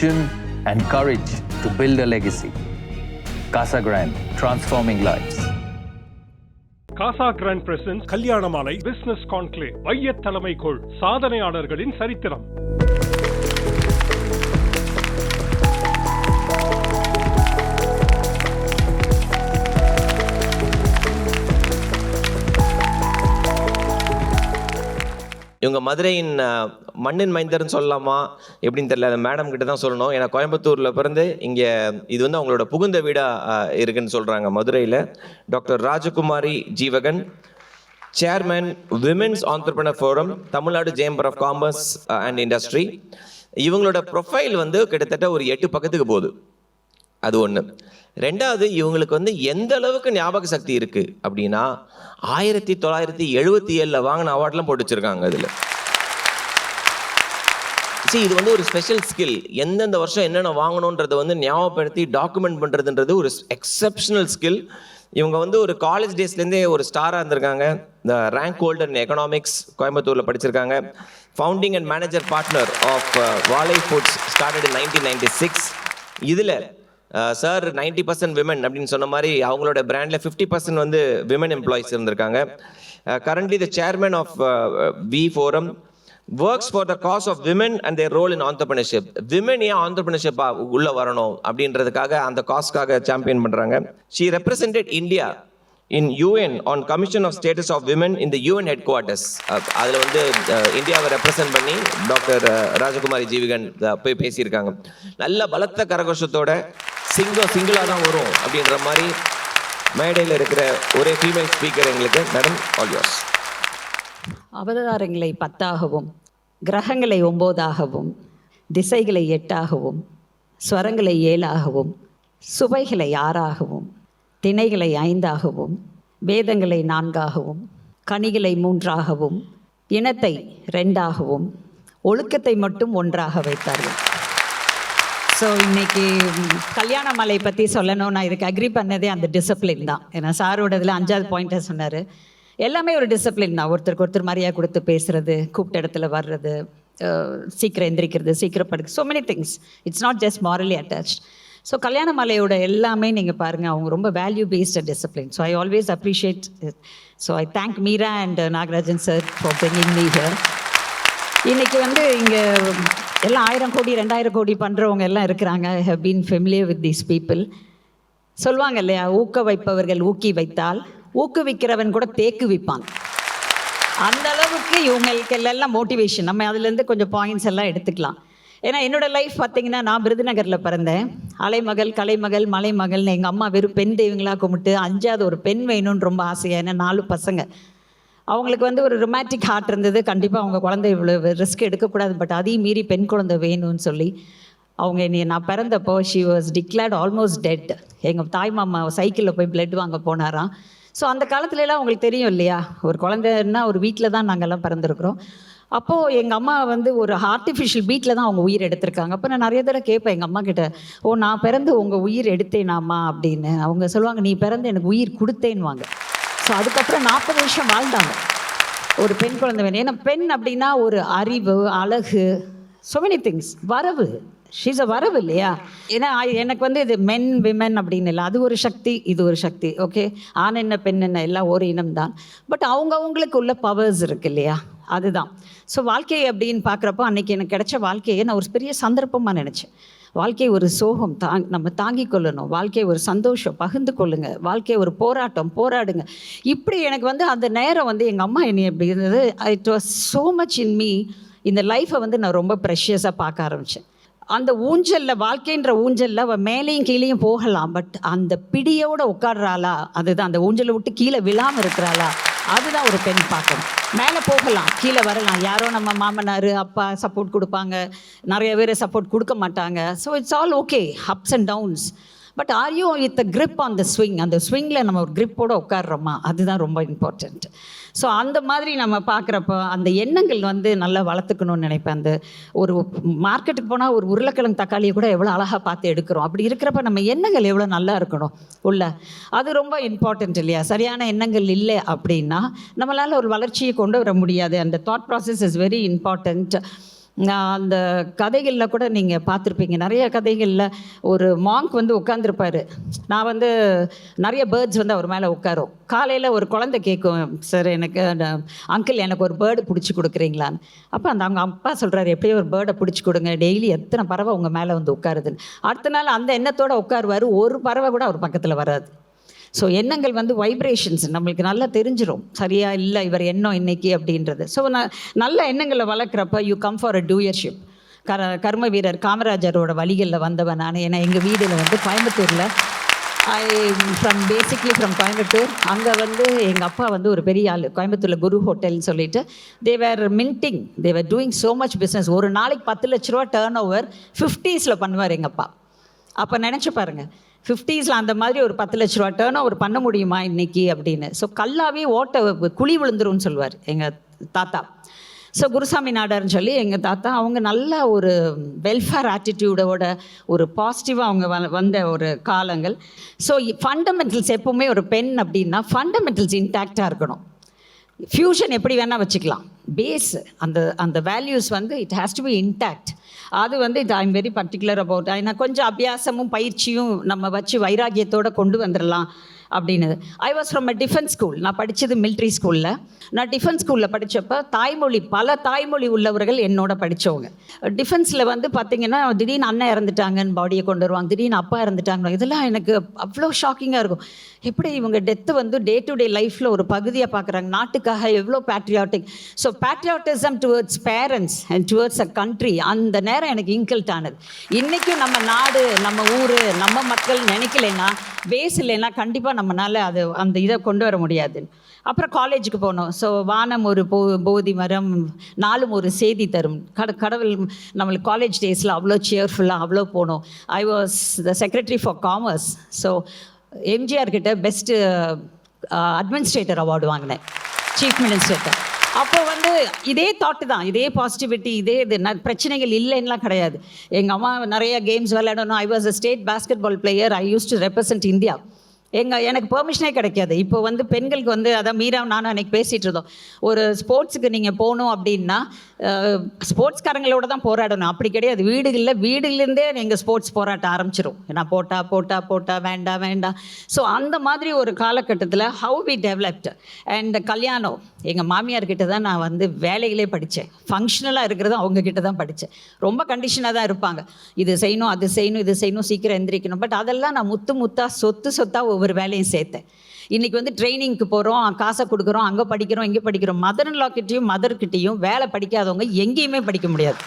vision and courage to build a legacy. Casa Grande, transforming lives. Casa Grande presents Kalyanamalai business conclave வைய தலைமைக்குள் சாதனையாளர்களின் சரித்திரம் இவங்க மதுரையின் மண்ணின் மைந்தர்னு சொல்லலாமா? எப்படின்னு தெரியல. அந்த மேடம் கிட்ட தான் சொல்லணும். ஏன்னா கோயம்புத்தூரில் பிறந்து இங்கே இது வந்து அவங்களோட புகுந்த வீடாக இருக்குன்னு சொல்கிறாங்க மதுரையில். Doctor Rajakumari Jeevagan chairman women's entrepreneur forum Tamil Nadu chamber of commerce and industry இவங்களோட ப்ரொஃபைல் வந்து கிட்டத்தட்ட ஒரு எட்டு பக்கத்துக்கு போகுது. அது ஒன்று ரெண்டாவது இவங்களுக்கு வந்து எந்த அளவுக்கு ஞாபக சக்தி இருக்குது அப்படின்னா ஆயிரத்தி தொள்ளாயிரத்தி எழுபத்தி ஏழில் வாங்கின அவார்ட்லாம் போட்டு வச்சுருக்காங்க அதில். சரி இது வந்து ஒரு ஸ்பெஷல் ஸ்கில் எந்தெந்த வருஷம் என்னென்ன வாங்கணுன்றதை வந்து ஞாபகப்படுத்தி டாக்குமெண்ட் பண்ணுறதுன்றது ஒரு எக்ஸப்ஷனல் ஸ்கில் இவங்க வந்து ஒரு காலேஜ் டேஸ்லேருந்தே ஒரு ஸ்டாராக இருந்திருக்காங்க. இந்த ரேங்க் ஹோல்டர் இன் எக்கனாமிக்ஸ் கோயம்புத்தூரில் படிச்சிருக்காங்க. Founding and manager partner of Valai foods started in nineteen ninety six இதில் சார் நைன்டி பர்சன்ட் விமன் அப்படின்னு சொன்ன மாதிரி அவங்களோட பிராண்டில் ஃபிஃப்டி பர்சன்ட் வந்து விமன் எம்ப்ளாயிஸ் இருந்திருக்காங்க. Currently the chairman of we forum works for the cause of women and their role in entrepreneurship women ஏன் ஆண்டர்பிரினர்ஷிப்பாக உள்ளே வரணும் அப்படின்றதுக்காக அந்த காஸ்க்காக சாம்பியன் பண்ணுறாங்க she represented India in UN on commission of status of women இந்த யூஎன் ஹெட் குவார்ட்டர்ஸ் அதில் வந்து இந்தியாவை ரெப்ரசன்ட் பண்ணி டாக்டர் ராஜகுமாரி ஜீவிகன் போய் பேசியிருக்காங்க. நல்ல பலத்த கரகோஷத்தோட சிங்கம் சிங்கிளாக தான் வரும் அப்படின்ற மாதிரி மேடையில் இருக்கிற ஒரே ஃபீமேல் ஸ்பீக்கர் எங்களுக்கு மேடம் ஆல் யோர்ஸ் அவதாரங்களை பத்தாகவும் கிரகங்களை ஒம்போதாகவும் திசைகளை எட்டாகவும் ஸ்வரங்களை ஏழாகவும் சுவைகளை ஆறாகவும் திணைகளை ஐந்தாகவும் வேதங்களை நான்காகவும் கனிகளை மூன்றாகவும் இனத்தை ரெண்டாகவும் ஒழுக்கத்தை மட்டும் ஒன்றாக வைத்தார்கள். ஸோ இன்னைக்கு கல்யாண மலை பற்றி சொல்லணும் நான் இதுக்கு அக்ரி பண்ணதே அந்த டிசிப்ளின் தான். ஏன்னா சாரோட இதில் அஞ்சாவது பாயிண்ட்டை சொன்னார். எல்லாமே ஒரு டிசிப்ளின் தான். ஒருத்தருக்கு ஒருத்தர் மரியாதை கொடுத்து பேசுறது கூப்பிட்ட இடத்துல வர்றது சீக்கிரம் எந்திரிக்கிறது சீக்கிரம் படுக்க so many things it's not just morally attach so Kalyana மலையோட எல்லாமே நீங்கள் பாருங்கள் அவங்க ரொம்ப value based discipline so I always appreciate so I thank Meera and Nagarajan sir for bringing me here இன்னைக்கு வந்து இங்கே எல்லாம் ஆயிரம் கோடி ரெண்டாயிரம் கோடி பண்ணுறவங்க எல்லாம் இருக்கிறாங்க. I have been familiar with these people சொல்லுவாங்க இல்லையா? ஊக்க வைப்பவர்கள் ஊக்கி வைத்தால் ஊக்குவிக்கிறவன் கூட தேக்கு விற்பான். அந்த அளவுக்கு இவங்களுக்கு எல்லாம் மோட்டிவேஷன் நம்ம அதுலேருந்து கொஞ்சம் பாயிண்ட்ஸ் எல்லாம் எடுத்துக்கலாம். ஏன்னா என்னோட லைஃப் பார்த்தீங்கன்னா நான் விருதுநகரில் பிறந்தேன். அலைமகள் கலைமகள் மலைமகள்னு எங்கள் அம்மா வெறும் பெண் தெய்வங்களாக கும்பிட்டு அஞ்சாவது ஒரு பெண் வேணும்னு ரொம்ப ஆசையாக ஏன்னா நாலு பசங்க. அவங்களுக்கு வந்து ஒரு ரொமான்டிக் ஹார்ட் இருந்தது. கண்டிப்பாக அவங்க குழந்தை இவ்வளோ ரிஸ்க் எடுக்கக்கூடாது பட் அதையும் மீறி பெண் குழந்தை வேணும்னு சொல்லி அவங்க என்னை நான் பிறந்தப்போ she was declared almost dead எங்கள் தாய் மாமா சைக்கிளில் போய் பிளட் வாங்க போனாராம். ஸோ அந்த காலத்துலலாம் அவங்களுக்கு தெரியும் இல்லையா? ஒரு குழந்தைன்னா ஒரு வீட்டில் தான் நாங்கள்லாம் பிறந்திருக்கிறோம். அப்போது எங்கள் அம்மா வந்து ஒரு ஆர்டிஃபிஷியல் பீட்டில் தான் அவங்க உயிர் எடுத்திருக்காங்க. அப்போ நான் நிறைய தடவை கேட்பேன் எங்கள் அம்மா கிட்ட ஓ நான் பிறந்து உங்கள் உயிர் எடுத்தேனாம்மா? அப்படின்னு. அவங்க சொல்லுவாங்க நீ பிறந்து எனக்கு உயிர் கொடுத்தேன்னுவாங்க. ஸோ அதுக்கப்புறம் நாற்பது வருஷம் வாழ்ந்தாங்க. ஒரு பெண் குழந்தை வேணும் ஏன்னா பெண் அப்படின்னா ஒரு அறிவு அழகு ஸோ மெனி திங்ஸ் வரவு. ஷீஸ் அ வரவு இல்லையா? ஏன்னா எனக்கு வந்து இது மென் விமென் அப்படின்னு இல்லை. அது ஒரு சக்தி இது ஒரு சக்தி. ஓகே ஆண் என்ன பெண் என்ன எல்லாம் ஒரு இனம் தான். பட் அவங்கவுங்களுக்கு உள்ள பவர்ஸ் இருக்கு இல்லையா? அதுதான். ஸோ வாழ்க்கை அப்படின்னு பார்க்குறப்போ அன்னைக்கு எனக்கு கிடைச்ச வாழ்க்கையை நான் ஒரு பெரிய சந்தர்ப்பமாக நினச்சேன். வாழ்க்கை ஒரு சோகம் தாங் நம்ம தாங்கி கொள்ளணும். வாழ்க்கை ஒரு சந்தோஷம். பகிர்ந்து கொள்ளுங்க. வாழ்க்கை ஒரு போராட்டம். போராடுங்க. இப்படி எனக்கு வந்து அந்த நேரம் வந்து எங்கள் அம்மா என்னை எப்படி இருந்தது. It was so much in me இந்த லைஃப்பை வந்து நான் ரொம்ப ப்ரெஷியஸாக பார்க்க ஆரம்பித்தேன் அந்த ஊஞ்சலில் வாழ்க்கைன்ற ஊஞ்சலில் அவள் மேலேயும் கீழேயும் போகலாம். பட் அந்த பிடியோடு உட்காடுறாளா அதுதான் அந்த ஊஞ்சலை விட்டு கீழே விழாமல் இருக்கிறாளா அதுதான் ஒரு பெண் பார்க்கணும் மேலே போகலாம் கீழே வரலாம். யாரோ நம்ம மாமனார் அப்பா சப்போர்ட் கொடுப்பாங்க. நிறைய பேர் சப்போர்ட் கொடுக்க மாட்டாங்க. So it's all okay ups and downs but are you with grip on the swing அந்த ஸ்விங்கில் நம்ம ஒரு கிரிப்போடு உட்காடுறோமா அதுதான் ரொம்ப இம்பார்ட்டண்ட் ஸோ அந்த மாதிரி நம்ம பார்க்குறப்போ அந்த எண்ணங்கள் வந்து நல்லா வளர்த்துக்கணும்னு நினைப்பேன். அந்த ஒரு மார்க்கெட்டுக்கு போனால் ஒரு உருளைக்கிழங்கு தக்காளியை கூட எவ்வளோ அழகாக பார்த்து எடுக்கிறோம். அப்படி இருக்கிறப்ப நம்ம எண்ணங்கள் எவ்வளோ நல்லா இருக்கணும்? உள்ள. அது ரொம்ப இம்பார்ட்டண்ட் இல்லையா? சரியான எண்ணங்கள் இல்லை அப்படின்னா நம்மளால் ஒரு வளர்ச்சியை கொண்டு வர முடியாது. அந்த thought process is very important அந்த கதைகளில் கூட நீங்கள் பார்த்துருப்பீங்க. நிறைய கதைகளில் ஒரு மாங்க் வந்து உட்காந்துருப்பார் நான் வந்து நிறைய பேர்ட்ஸ் வந்து அவர் மேலே உட்காரும். காலையில் ஒரு குழந்தை கேட்கும் சார் எனக்கு அங்கிள் எனக்கு ஒரு பேர்டு பிடிச்சி கொடுக்குறீங்களான்னு. அப்போ அந்த அவங்க அப்பா சொல்கிறாரு எப்படியோ ஒரு பேர்டை பிடிச்சி கொடுங்க. டெய்லி எத்தனை பறவை உங்கள் மேலே வந்து உட்காருதுன்னு. அடுத்த நாள் அந்த எண்ணத்தோடு உட்காருவார். ஒரு பறவை கூட அவர் பக்கத்தில் வராது. ஸோ எண்ணங்கள் வந்து வைப்ரேஷன்ஸ் நம்மளுக்கு நல்லா தெரிஞ்சிடும் சரியா? இல்லை இவர் எண்ணம் இன்னைக்கு அப்படின்றது. ஸோ நான் நல்ல எண்ணங்களை வளர்க்குறப்ப you come for a doership கர கர்ம வீரர் காமராஜரோட வழிகளில் வந்தவன் நான். ஏன்னா எங்கள் வீடில் வந்து கோயம்புத்தூரில் I from basically from Coimbatore. அங்கே வந்து எங்கள் அப்பா வந்து ஒரு பெரிய ஆள். கோயம்புத்தூரில் குரு ஹோட்டல்னு சொல்லிட்டு they were minting they were doing so much business ஒரு நாளைக்கு பத்து லட்ச ரூபா டேர்ன் ஓவர் ஃபிஃப்டீஸில் பண்ணுவார் எங்கள் அப்பா. அப்போ நினச்சி பாருங்க. ஃபிஃப்டீஸில் அந்த மாதிரி ஒரு பத்து லட்ச ரூபா டேர்ன் ஓவர் பண்ண முடியுமா இன்னைக்கு அப்படின்னு. ஸோ கல்லாவே ஓட்ட குழி விழுந்துரும்னு சொல்லுவார் எங்கள் தாத்தா. ஸோ குருசாமி நாடார்னு சொல்லி எங்கள் தாத்தா அவங்க நல்ல ஒரு வெல்ஃபேர் ஆட்டிடியூடோட ஒரு பாசிட்டிவாக அவங்க வந்த ஒரு காலங்கள். ஸோ ஃபண்டமெண்டல்ஸ் எப்போவுமே ஒரு பெண் அப்படின்னா ஃபண்டமெண்டல்ஸ் இன்டாக்டாக இருக்கணும். ஃப்யூஷன் எப்படி வேணால் வச்சுக்கலாம். பேஸ் அந்த அந்த வேல்யூஸ் வந்து it has to be intact அது வந்து இது ஐம் வெரி பர்டிகுலர் அபவுட் ஏன்னா கொஞ்சம் அபியாசமும் பயிற்சியும் நம்ம வச்சு வைராகியத்தோடு கொண்டு வந்துடலாம் அப்படின்னு I was from a defence school நான் படித்தது மிலிட்ரி ஸ்கூலில் நான் டிஃபென்ஸ் ஸ்கூலில் படித்தப்ப தாய்மொழி பல தாய்மொழி உள்ளவர்கள் என்னோட படித்தவங்க டிஃபென்ஸில் வந்து பார்த்திங்கன்னா திடீர்னு அண்ணன் இறந்துட்டாங்கன்னு பாடியை கொண்டு வருவாங்க. திடீர்னு அப்பா இறந்துட்டாங்க இதெல்லாம் எனக்கு அவ்வளோ ஷாக்கிங்காக இருக்கும். எப்படி இவங்க டெத்து வந்து டே டு டே லைஃப்பில் ஒரு பகுதியாக பார்க்குறாங்க நாட்டுக்காக எவ்வளோ patriotic so patriotism towards parents and towards a country அந்த நேரம் எனக்கு இன்கல்ட் ஆனது. இன்றைக்கும் நம்ம நாடு நம்ம ஊர் நம்ம மக்கள் நினைக்கலைன்னா பேஸ் இல்லைன்னா கண்டிப்பாக நம்மளால் அது அந்த இதை கொண்டு வர முடியாது. அப்புறம் காலேஜுக்கு போனோம். ஸோ வானம் ஒரு போ போதி மரம் நாளும் ஒரு செய்தி தரும். கட கடவுள் நம்மளுக்கு காலேஜ் டேஸில் அவ்வளோ சேர்ஃபுல்லாக அவ்வளோ போனோம். I was the secretary for commerce so MGR கிட்ட பெஸ்ட்டு அட்மினிஸ்ட்ரேட்டர் அவார்டு வாங்கினேன். சீஃப் மினிஸ்டர்கிட்ட அப்போ வந்து இதே தாட்டு தான். இதே பாசிட்டிவிட்டி இதே இது. ந- பிரச்சனைகள் இல்லைன்னுலாம் கிடையாது. எங்கள் அம்மா நிறைய கேம்ஸ் விளையாடணும். I was a state basketball player I use to represent India எங்கள் எனக்கு பெர்மிஷனே கிடைக்காது. இப்போ வந்து பெண்களுக்கு வந்து அதான் மீரா நானும் அன்றைக்கி பேசிகிட்டு இருந்தோம். ஒரு ஸ்போர்ட்ஸுக்கு நீங்கள் போகணும் அப்படின்னா ஸ்போர்ட்ஸ்காரங்களோட தான் போராடணும். அப்படி கிடையாது. வீடுகளில் வீடுலேருந்தே எங்கள் ஸ்போர்ட்ஸ் போராட்டம் ஆரம்பிச்சிரும். நான் போட்டா போட்டா போட்டா வேண்டாம் வேண்டாம் ஸோ அந்த மாதிரி ஒரு காலகட்டத்தில் ஹவு வி டெவலப்ட் அண்ட் கல்யாணம். எங்கள் மாமியார் கிட்ட தான் நான் வந்து வேலையிலே படித்தேன். ஃபங்க்ஷனலாக இருக்கிறது அவங்க கிட்ட தான் படித்தேன். ரொம்ப கண்டிஷனாக தான் இருப்பாங்க. இது செய்யணும் அது செய்யணும் இது செய்யணும் சீக்கிரம் எந்திரிக்கணும். பட் அதெல்லாம் நான் முத்து முத்தாக சொத்து சொத்தாக ஒவ்வொரு வேலையும் சேர்த்தேன். இன்றைக்கி வந்து ட்ரைனிங்க்கு போகிறோம் காசை கொடுக்குறோம் அங்கே படிக்கிறோம் இங்கே படிக்கிறோம். மதர் லாக்கிட்டையும் மதர்கிட்டையும் வேலை படிக்காதவங்க எங்கேயுமே படிக்க முடியாது.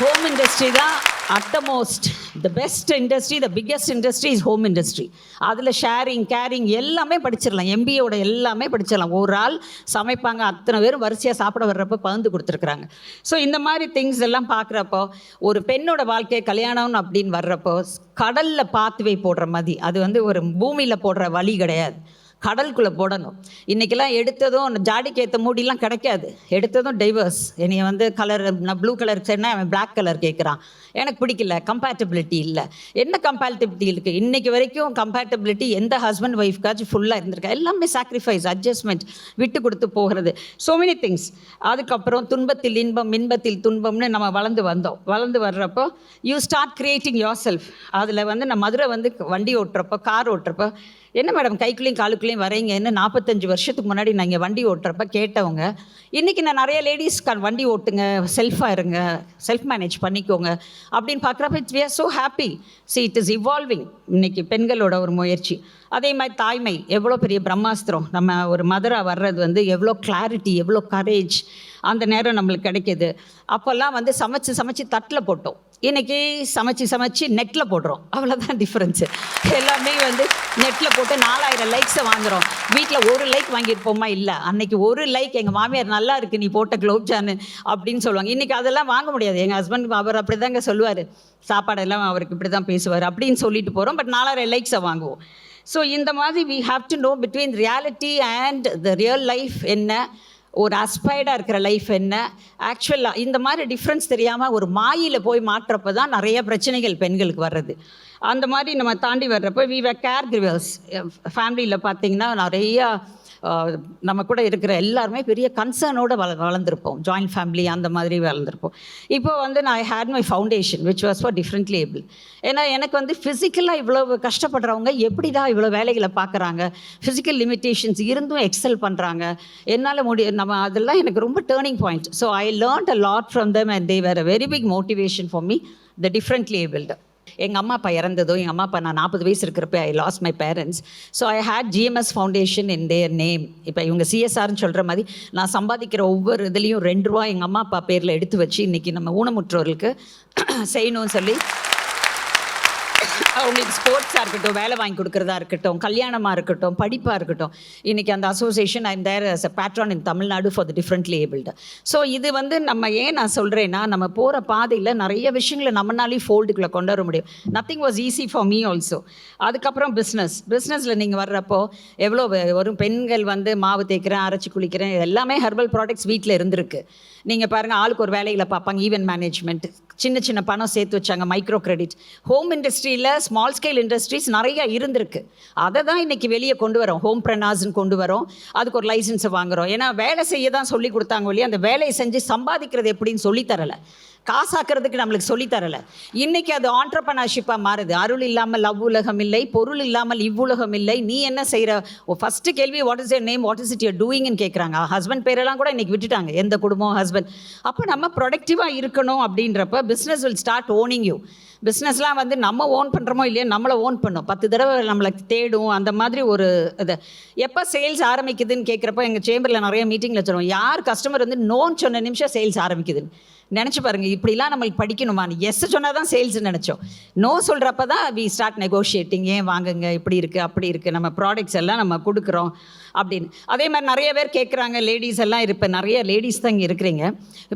ஹோம் இண்டஸ்ட்ரி தான் utmost the best industry the biggest industry is home industry அதில் ஷேரிங் கேரிங் எல்லாமே படிச்சிடலாம் எம்பிஏவோட எல்லாமே படிச்சிடலாம் ஒரு ஆள் சமைப்பாங்க அத்தனை பேரும் வரிசையாக சாப்பிட வர்றப்ப பகிர்ந்து கொடுத்துருக்குறாங்க. ஸோ இந்த மாதிரி திங்ஸ் எல்லாம் பார்க்குறப்போ ஒரு பெண்ணோட வாழ்க்கை கல்யாணம் அப்படின்னு வர்றப்போ கடலில் பாத்துவை போடுற மாதிரி அது வந்து ஒரு பூமியில் போடுற வழி கிடையாது. கடலுக்குள்ளே போடணும். இன்றைக்கெல்லாம் எடுத்ததும் ஜாடிக்கு ஏற்ற மூடிலாம் கிடைக்காது. எடுத்ததும் டைவர்ஸ் என்னைய வந்து கலர் நான் ப்ளூ கலர் சேர்னா அவன் பிளாக் கலர் கேட்குறான் எனக்கு பிடிக்கல. கம்பேட்டபிலிட்டி இல்லை. என்ன கம்பேட்டபிலிட்டி இருக்குது இன்றைக்கி வரைக்கும் கம்பேட்டபிலிட்டி எந்த ஹஸ்பண்ட் ஒய்ஃப்காச்சும் ஃபுல்லாக இருந்திருக்கா? எல்லாமே சாக்ரிஃபைஸ் அட்ஜஸ்ட்மெண்ட் விட்டு கொடுத்து போகிறது. ஸோ மெனி திங்ஸ் அதுக்கப்புறம் துன்பத்தில் இன்பம் இன்பத்தில் துன்பம்னு நம்ம வளர்ந்து வந்தோம். வளர்ந்து வர்றப்போ you start creating yourself அதில் வந்து நான் மதுரை வந்து வண்டி ஓட்டுறப்போ கார் ஓட்டுறப்போ என்ன மேடம் கைக்குள்ளேயும் காலுக்குள்ளேயும் வரீங்கன்னு நாற்பத்தஞ்சு வருஷத்துக்கு முன்னாடி நான் இங்கே வண்டி ஓட்டுறப்ப கேட்டவங்க இன்றைக்கி நான் நிறைய லேடிஸ் வண்டி ஓட்டுங்க செல்ஃபாக இருங்க செல்ஃப் மேனேஜ் பண்ணிக்கோங்க அப்படின்னு பார்க்குறப்ப it's we are so happy see it is evolving இன்றைக்கி பெண்களோட ஒரு முயற்சி. அதே மாதிரி தாய்மை எவ்வளோ பெரிய பிரம்மாஸ்திரம். நம்ம ஒரு மதராக வர்றது வந்து எவ்வளோ கிளாரிட்டி எவ்வளோ கரேஜ் அந்த நேரம் நம்மளுக்கு கிடைக்கிது. அப்போல்லாம் வந்து சமைச்சு சமைச்சு தட்டில் போட்டோம். இன்றைக்கி சமைச்சு சமைச்சு நெட்டில் போடுறோம். அவ்வளோதான் டிஃப்ரென்ஸு எல்லாமே வந்து நெட்டில் போட்டு நாலாயிரம் லைக்ஸை வாங்குகிறோம் வீட்டில் ஒரு லைக் வாங்கியிருப்போமா? இல்லை. அன்னைக்கு ஒரு லைக் எங்கள் மாமியார் நல்லா இருக்குது நீ போட்ட குலோப்ஜானு அப்படின்னு சொல்லுவாங்க. இன்றைக்கி அதெல்லாம் வாங்க முடியாது. எங்கள் ஹஸ்பண்ட் அவர் அப்படி தாங்க சொல்லுவார். சாப்பாடெல்லாம் அவருக்கு இப்படி தான் பேசுவார் அப்படின்னு சொல்லிட்டு போகிறோம் பட் நாலாயிரம் லைக்ஸை வாங்குவோம். ஸோ இந்த மாதிரி we have to know between reality and the real life என்ன? ஒரு அஸ்பைர்டாக இருக்கிற லைஃப் என்ன? ஆக்சுவலாக இந்த மாதிரி டிஃப்ரென்ஸ் தெரியாமல் ஒரு மாயில் போய் மாற்றப்போ தான் நிறைய பிரச்சனைகள் பெண்களுக்கு வர்றது. அந்த மாதிரி நம்ம தாண்டி வர்றப்போ வி வே கேர் கிரிவர்ஸ் ஃபேமிலியில் பார்த்தீங்கன்னா நிறையா நம்ம கூட இருக்கிற எல்லாருமே பெரிய கன்சர்னோட வள வளர்ந்துருப்போம். ஜாயின்ட் ஃபேமிலி அந்த மாதிரி வளர்ந்துருப்போம். இப்போ வந்து நான் I had my foundation which was for differently able ஏன்னா எனக்கு வந்து ஃபிசிக்கலாக இவ்வளோ கஷ்டப்படுறவங்க எப்படி தான் இவ்வளோ வேலைகளை பார்க்குறாங்க ஃபிசிக்கல் லிமிட்டேஷன்ஸ் இருந்தும் எக்ஸல் பண்ணுறாங்க என்னால் முடிய நம்ம அதெல்லாம் எனக்கு ரொம்ப turning point so I learned a lot from them and they were a very big motivation for me the differently abled எங்கள் அம்மா அப்பா இறந்ததும் எங்கள் அம்மா அப்பா நான் நாற்பது வயசு இருக்கிறப்ப I lost my parents so I had GMS foundation in their name இப்போ இவங்க சிஎஸ்ஆர்னு சொல்கிற மாதிரி நான் சம்பாதிக்கிற ஒவ்வொரு இதுலேயும் ரெண்டு ரூபா எங்கள் அம்மா அப்பா பேரில் எடுத்து வச்சு இன்றைக்கி நம்ம ஊனமுற்றோர்களுக்கு செய்யணும்னு சொல்லி அவங்களுக்கு ஸ்போர்ட்ஸாக இருக்கட்டும் வேலை வாங்கி கொடுக்குறதா இருக்கட்டும் கல்யாணமாக இருக்கட்டும் படிப்பாக இருக்கட்டும். இன்றைக்கி அந்த association I'm there as a patron in Tamil Nadu for the differently abled so இது வந்து நம்ம ஏன் நான் சொல்கிறேன்னா நம்ம போகிற பாதையில் நிறைய விஷயங்களை நம்மனாலே ஃபோல்டுக்குள்ளே கொண்டு வர முடியும். Nothing was easy for me also அதுக்கப்புறம் பிஸ்னஸ் பிஸ்னஸில் நீங்கள் வர்றப்போ எவ்வளோ வரும்? பெண்கள் வந்து மாவு தேய்க்கிறேன் அரைச்சி குளிக்கிறேன் எல்லாமே ஹெர்பல் ப்ராடக்ட்ஸ் வீட்டில் இருந்திருக்கு. நீங்கள் பாருங்கள் ஆளுக்கு ஒரு வேலையில் பார்ப்பாங்க ஈவென்ட் மேனேஜ்மெண்ட் சின்ன சின்ன பணம் சேர்த்து வச்சாங்க மைக்ரோ கிரெடிட் ஹோம் இண்டஸ்ட்ரியில் ஸ்மால் ஸ்கேல் இண்டஸ்ட்ரீஸ் நிறைய இருந்திருக்கு. அதை தான் இன்றைக்கி வெளியே கொண்டு வரோம். ஹோம் ப்ரனாஸ்ன்னு கொண்டு வரோம். அதுக்கு ஒரு லைசன்ஸை வாங்குகிறோம் ஏன்னா வேலை செய்ய தான் சொல்லி கொடுத்தாங்க ஒழிய அந்த வேலையை செஞ்சு சம்பாதிக்கிறது எப்படின்னு சொல்லித்தரலை காசாக்குறதுக்கு நம்மளுக்கு சொல்லித்தரல. இன்னைக்கு அது ஆண்டர்பனர்ஷிப்பாக மாறுது. அருள் இல்லாமல் லவ் உலகம் இல்லை பொருள் இல்லாமல் இவ்வுலகம் இல்லை. நீ என்ன செய்கிற ஃபஸ்ட்டு கேள்வி what is name what is it your டூயிங்னு கேட்குறாங்க ஹஸ்பண்ட் பேரெல்லாம் கூட இன்னைக்கு விட்டுட்டாங்க. எந்த குடும்பம் ஹஸ்பண்ட் அப்போ நம்ம ப்ரொடக்டிவாக இருக்கணும் அப்படின்றப்ப business will start owning you பிஸ்னஸ்லாம் வந்து நம்ம ஓன் பண்ணுறோமோ இல்லையோ நம்மளை ஓன் பண்ணும். பத்து தடவை நம்மளை தேடும். அந்த மாதிரி ஒரு இது. எப்போ சேல்ஸ் ஆரம்பிக்குதுன்னு கேட்குறப்ப எங்கள் சேம்பரில் நிறைய மீட்டிங்கில் சொல்லுவோம். யார் கஸ்டமர் வந்து நோன்னு சொன்ன நிமிஷம் சேல்ஸ் ஆரம்பிக்குதுன்னு. நினச்சி பாருங்கள் இப்படிலாம் நம்மளுக்கு படிக்கணுமா? எஸ் சொன்னால் தான் சேல்ஸ்னு நினச்சோம். நோ சொல்கிறப்ப தான் வி ஸ்டார்ட் நெகோஷியேட்டிங் ஏன் வாங்குங்க? இப்படி இருக்குது அப்படி இருக்குது நம்ம ப்ராடக்ட்ஸ் எல்லாம் நம்ம கொடுக்குறோம் அப்படின்னு. அதே மாதிரி நிறைய பேர் கேட்குறாங்க லேடிஸ் எல்லாம் இருப்பேன் நிறைய லேடிஸ் தான் இங்கே இருக்கிறீங்க.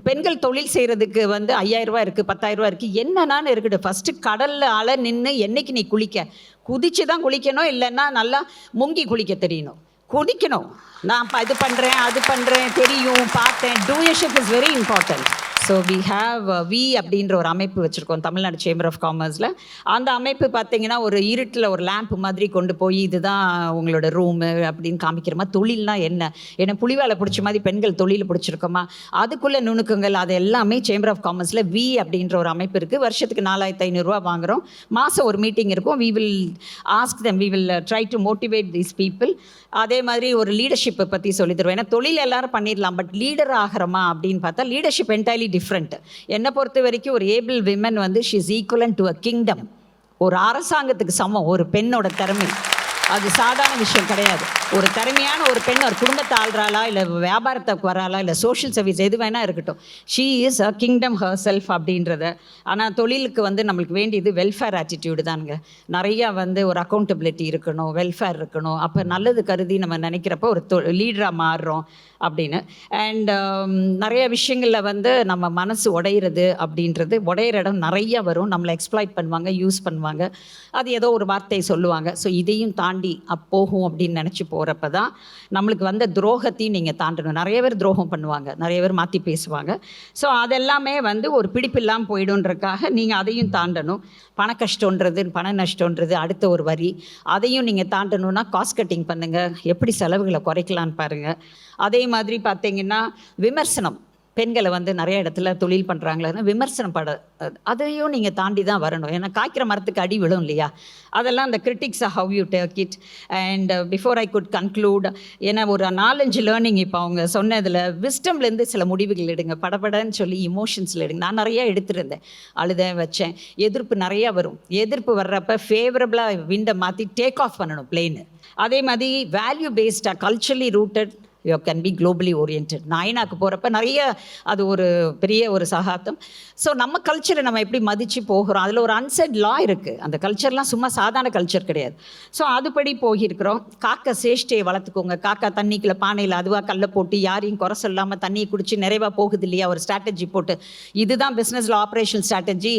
பெண்கள் தொழில் செய்கிறதுக்கு வந்து ஐயாயிரரூபா இருக்குது பத்தாயிரரூபா இருக்குது என்னென்னு இருக்கட்டும் ஃபஸ்ட்டு கடலில் அலை நின்று என்னைக்கு நீ குளிக்க? குதிச்சு தான் குளிக்கணும் இல்லைன்னா நல்லா முங்கி குளிக்க தெரியணும். குதிக்கணும் நான் இது பண்ணுறேன் அது பண்ணுறேன் தெரியும் பார்த்தேன். Doership is very important so we have we அப்படின்ற ஒரு அமைப்பு வச்சுருக்கோம் தமிழ்நாடு சேம்பர் ஆஃப் காமர்ஸில் அந்த அமைப்பு பார்த்தீங்கன்னா ஒரு இருட்டில் ஒரு லேம்ப் மாதிரி கொண்டு போய் இதுதான் உங்களோட ரூமு அப்படின்னு காமிக்கிற மாதிரி தொழில்னா என்ன? ஏன்னா புலிவாலை பிடிச்ச மாதிரி பெண்கள் தொழில் பிடிச்சிருக்கோமா? அதுக்குள்ளே நுணுக்கங்கள் அது எல்லாமே சேம்பர் ஆஃப் காமர்ஸில் வி அப்படின்ற ஒரு அமைப்பு இருக்குது வருஷத்துக்கு நாலாயிரத்து ஐநூறுரூவா வாங்குகிறோம் மாதம் ஒரு மீட்டிங் இருக்கும். We will ask them we will try to motivate these people அதே மாதிரி ஒரு லீடர்ஷிப்பை பற்றி சொல்லி தருவோம். ஏன்னா தொழில் எல்லாரும் பண்ணிடலாம் பட் லீடர் ஆகிறோமா அப்படின்னு பார்த்தா லீடர்ஷிப் என்டையர்லி டிஃப்ரெண்ட் என்னை பொறுத்த வரைக்கும் ஒரு ஏபிள் விமன் வந்து she is equivalent to a kingdom ஒரு அரசாங்கத்துக்கு சமம் ஒரு பெண்ணோட திறமை. அது சாதாரண விஷயம் கிடையாது. ஒரு திறமையான ஒரு பெண் ஒரு குடும்பத்தை ஆள்றாளா இல்லை வியாபாரத்துக்கு வராளா இல்லை சோஷியல் சர்வீஸ் எது வேணால் இருக்கட்டும். She is a kingdom herself அப்படின்றத. ஆனால் தொழிலுக்கு வந்து நம்மளுக்கு வேண்டியது வெல்ஃபேர் ஆட்டிடியூடு தானுங்க. நிறையா வந்து ஒரு அக்கௌண்டபிலிட்டி இருக்கணும் வெல்ஃபேர் இருக்கணும். அப்போ நல்லது கருதி நம்ம நினைக்கிறப்ப ஒரு லீடராக மாறுறோம். அப்படின்னு. அண்ட் um, நிறைய விஷயங்களில் வந்து நம்ம மனசு உடையிறது அப்படின்றது உடையிற இடம் நிறைய வரும். நம்மளை எக்ஸ்ப்ளாய்ட் பண்ணுவாங்க யூஸ் பண்ணுவாங்க. அது ஏதோ ஒரு வார்த்தையை சொல்லுவாங்க. ஸோ இதையும் தாண்டி அப்போகும் அப்படின்னு நினச்சி போகிறப்ப தான் நம்மளுக்கு வந்த துரோகத்தையும் நீங்கள் தாண்டணும். நிறைய பேர் துரோகம் பண்ணுவாங்க. நிறைய பேர் மாற்றி பேசுவாங்க. ஸோ அதெல்லாமே வந்து ஒரு பிடிப்பு இல்லாமல் போயிடுன்றக்காக நீங்கள் அதையும் தாண்டணும். பண கஷ்டன்றது பண நஷ்டன்றது அடுத்த ஒரு வரி. அதையும் நீங்கள் தாண்டணும்னா காஸ்ட் கட்டிங் பண்ணுங்கள் எப்படி செலவுகளை குறைக்கலான்னு பாருங்கள் அதே மாதிரி பார்த்தீங்கன்னா விமர்சனம். பெண்களை வந்து நிறைய இடத்துல தொழில் பண்ணுறாங்களா விமர்சனம் பட அதையும் நீங்கள் தாண்டி தான் வரணும். ஏன்னா காய்க்கிற மரத்துக்கு அடி விழும் இல்லையா? அதெல்லாம் அந்த critics how you take it and before I could conclude ஏன்னா ஒரு நாலஞ்சு லேர்னிங் இப்போ அவங்க சொன்னதில் விஸ்டம்லேருந்து சில முடிவுகள் எடுங்க. படபடன்னு சொல்லி இமோஷன்ஸில் எடுங்க. நான் நிறைய எடுத்திருந்தேன். அழுதேன் வச்சேன். எதிர்ப்பு நிறையா வரும். எதிர்ப்பு வர்றப்ப ஃபேவரபுளாக விண்டை மாற்றி டேக் ஆஃப் பண்ணணும் பிளேனு அதே மாதிரி வேல்யூ பேஸ்டாக culturally rooted you can be globally oriented நாயினாக்கு போகிறப்ப நிறைய அது ஒரு பெரிய ஒரு சகாப்தம். ஸோ நம்ம கல்ச்சரை நம்ம எப்படி மதித்து போகிறோம்? அதில் ஒரு அன்செட் லா இருக்குது அந்த கல்ச்சர்லாம் சும்மா சாதாரண கல்ச்சர் கிடையாது. ஸோ அதுபடி போகிருக்கிறோம் காக்கா சேஷ்டையை வளர்த்துக்கோங்க. காக்கா தண்ணிக்குள்ள பானையில் அதுவாக கல்லை போட்டு யாரையும் குறை சொல்லாமல் தண்ணியை குடிச்சு நிறைவாக போகுது இல்லையா? ஒரு ஸ்ட்ராட்டஜி போட்டு. இதுதான் பிஸ்னஸில் ஆப்ரேஷனல் ஸ்ட்ராட்டஜி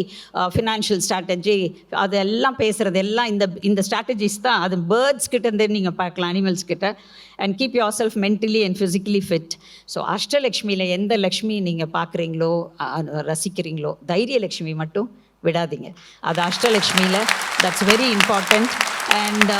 ஃபினான்ஷியல் ஸ்ட்ராட்டஜி அதெல்லாம் பேசுகிறது எல்லாம் இந்த இந்த ஸ்ட்ராட்டஜிஸ் தான். அது பேர்ட்ஸ் கிட்ட இருந்தே நீங்கள் பார்க்கலாம் அனிமல்ஸ் கிட்ட. And keep yourself mentally mentally and physically fit so அஷ்டலக்ஷ்மியில் எந்த லக்ஷ்மி நீங்கள் பார்க்குறீங்களோ ரசிக்கிறீங்களோ தைரியலக்ஷ்மி மட்டும் விடாதீங்க. அது அஷ்டலக்ஷ்மியில் தட்ஸ் வெரி இம்பார்ட்டண்ட் அண்ட்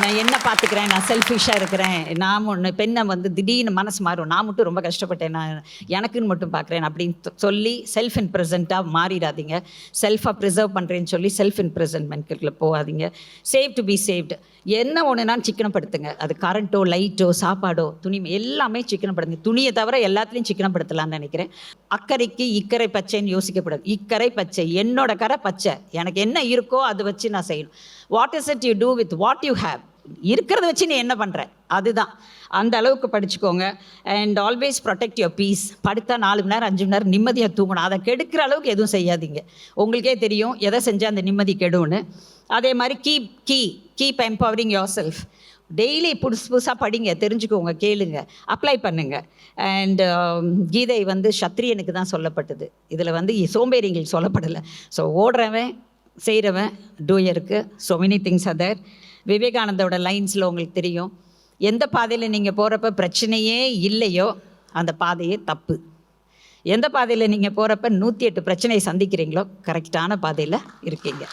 நான் என்ன பார்த்துக்கிறேன் நான் செல்ஃபிஷாக இருக்கிறேன். நான் ஒன்று பெண்ணை வந்து திடீர்னு மனசு மாறும். நான் மட்டும் ரொம்ப கஷ்டப்பட்டேன். நான் எனக்குன்னு மட்டும் பார்க்குறேன் அப்படின்னு சொல்லி செல்ஃப் இன் ப்ரெசென்ட்டாக மாறிடாதீங்க. செல்ஃபாக ப்ரிசர்வ் பண்ணுறேன்னு சொல்லி செல்ஃப் இன் ப்ரெசென்ட்மெண்ட்களில் போகாதீங்க. சேவ் டு பி சேவ்டு என்ன ஒன்றுனா சிக்கனப்படுத்துங்க. அது கரண்ட்டோ லைட்டோ சாப்பாடோ துணி எல்லாமே சிக்கனப்படுத்துங்க. துணியை தவிர எல்லாத்துலேயும் சிக்கனப்படுத்தலாம்னு நினைக்கிறேன். அக்கறைக்கு இக்கரை பச்சைன்னு யோசிக்கப்படாது. இக்கரை பச்சை என்னோட கரை பச்சை. எனக்கு என்ன இருக்கோ அதை வச்சு நான் செய்யணும். What is it you do with what you have இருக்கிறத வச்சு நீ என்ன பண்ணுற அதுதான். அந்த அளவுக்கு படிச்சுக்கோங்க. And always protect your peace படுத்தா நாலு மணி நேரம் அஞ்சு மணி நேரம் நிம்மதியாக தூங்கணும். அதை கெடுக்கிற அளவுக்கு எதுவும் செய்யாதீங்க. உங்களுக்கே தெரியும் எதை செஞ்சால் அந்த நிம்மதி கெடும்னு. அதே மாதிரி keep key keep empowering yourself daily புதுசு புதுசாக படிங்க தெரிஞ்சுக்கோங்க கேளுங்க அப்ளை பண்ணுங்க. அண்ட் um, கீதை வந்து சத்திரியனுக்கு தான் சொல்லப்பட்டது. இதில் வந்து சோம்பேறிங்களுக்கு சொல்லப்படலை. ஸோ ஓடுறவன் செய்கிறவன் டூயருக்கு ஸோ மெனி திங்ஸ் அதர் விவேகானந்தோட லைன்ஸில் உங்களுக்கு தெரியும். எந்த பாதையில் நீங்கள் போகிறப்ப பிரச்சனையே இல்லையோ அந்த பாதையே தப்பு. எந்த பாதையில் நீங்கள் போகிறப்ப நூற்றி எட்டு பிரச்சனையை சந்திக்கிறீங்களோ கரெக்டான பாதையில் இருக்கீங்க.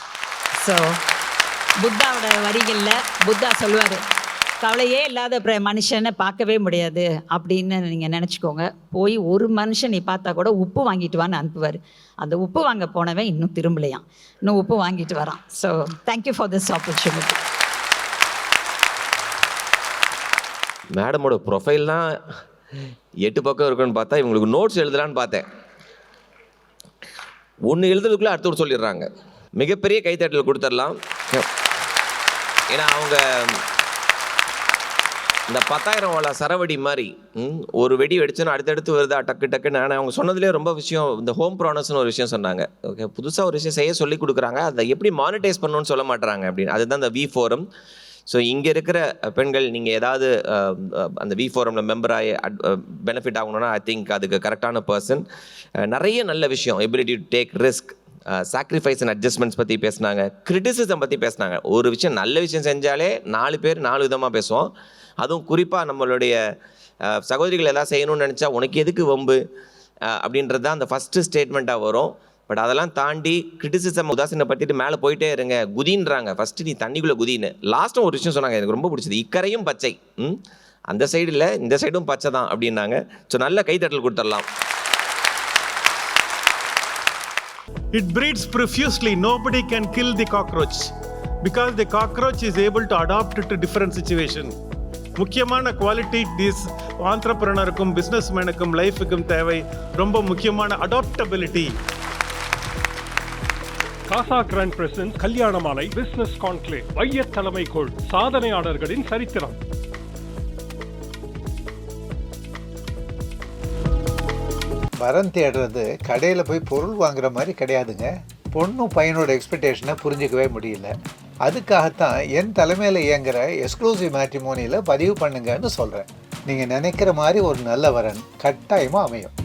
ஸோ புத்தாவோட வரிகளில் புத்தா சொல்லுவார் கவலையே இல்லாத பிர- மனுஷனை பார்க்கவே முடியாது. அப்படின்னு நீங்கள் நினச்சிக்கோங்க. போய் ஒரு மனுஷன் நீ பார்த்தா கூட உப்பு வாங்கிட்டு வான்னு அனுப்புவார். அந்த உப்பு வாங்க போனவன் இன்னும் திரும்பலையாம். இன்னும் உப்பு வாங்கிட்டு வரான். So thank you for this opportunity மேடமோட ப்ரொஃபைல்லாம் எட்டு பக்கம் இருக்குன்னு பார்த்தா இவங்களுக்கு நோட்ஸ் எழுதலான்னு பார்த்தேன். ஒன்று எழுதுறதுக்குள்ளே அடுத்தவர் சொல்லிடுறாங்க. மிகப்பெரிய கைத்தட்டல் கொடுத்துடலாம். ஏன்னா அவங்க இந்த பத்தாயிரம் ஓலா சரவடி மாதிரி ஒரு வெடி வெடிச்சுன்னா அடுத்தடுத்து வருதா டக்கு டக்குன்னு. ஆனால் அவங்க சொன்னதுலேயே ரொம்ப விஷயம் இந்த ஹோம் ப்ரானஸ்னு ஒரு விஷயம் சொன்னாங்க. ஓகே புதுசாக ஒரு விஷயம் செய்ய சொல்லி கொடுக்குறாங்க. அதை எப்படி மானிட்டைஸ் பண்ணணும்னு சொல்ல மாட்டுறாங்க அப்படின்னு. அதுதான் இந்த வி ஃபோரம் ஸோ இங்கே இருக்கிற பெண்கள் நீங்கள் ஏதாவது அந்த வி ஃபோரமில் மெம்பராகி பெனிஃபிட் ஆகணும்னா ஐ திங்க் அதுக்கு கரெக்டான பர்சன் நிறைய நல்ல விஷயம். Ability to take risk sacrifice and adjustments பற்றி பேசினாங்க. கிரிட்டிசிசம் பற்றி பேசினாங்க. ஒரு விஷயம் நல்ல விஷயம் செஞ்சாலே நாலு பேர் நாலு விதமாக பேசுவோம். அதுவும் குறிப்பாக நம்மளுடைய சகோதரிகள் எதாவது செய்யணும்னு நினச்சா உனக்கு எதுக்கு வம்பு? அப்படின்றது தான் அந்த ஃபஸ்ட்டு ஸ்டேட்மெண்ட்டாக வரும். பட் அதெல்லாம் தாண்டி கிரிட்டிசிசம் உதாசீனப்படுத்திட்டு மேலே போயிட்டே இருங்க. குதின்றாங்க. ஃபஸ்ட்டு நீ தண்ணிக்குள்ளே குதின்னு. லாஸ்ட்டும் ஒரு விஷயம் சொன்னாங்க. எனக்கு ரொம்ப பிடிச்சது. இக்கரையும் பச்சை. ம்? அந்த சைடில் இந்த சைடும் பச்சை தான் அப்படின்னாங்க. ஸோ நல்ல கைத்தட்டல் கொடுத்துடலாம். It breeds profusely nobody can kill the cockroach because the cockroach is able to adapt to different situation முக்கியமான குவாலிட்டி டிஸ் ஆண்டர்பிரனருக்கும் பிஸ்னஸ் மேனுக்கும் லைஃபுக்கும் தேவை. ரொம்ப முக்கியமான அடாப்டபிலிட்டி காசா கிராண்ட் பிரசன்ஸ் கல்யாண மாலை பிசினஸ் கான்க்ளேவ் வையத் தலைமைக்குள் சாதனையாளர்களின் சரித்திரம். வரம் தேடுறது கடையில் போய் பொருள் வாங்குற மாதிரி கிடையாதுங்க. பொண்ணும் பையனோட எக்ஸ்பெக்டேஷனை புரிஞ்சிக்கவே முடியல. அதுக்காகத்தான் என் தலைமையில் இயங்குற எக்ஸ்க்ளூசிவ் மேட்ரிமோனியில் பதிவு பண்ணுங்கன்னு சொல்கிறேன் நீங்கள் நினைக்கிற மாதிரி ஒரு நல்ல வரன் கட்டாயமாக அமையும்.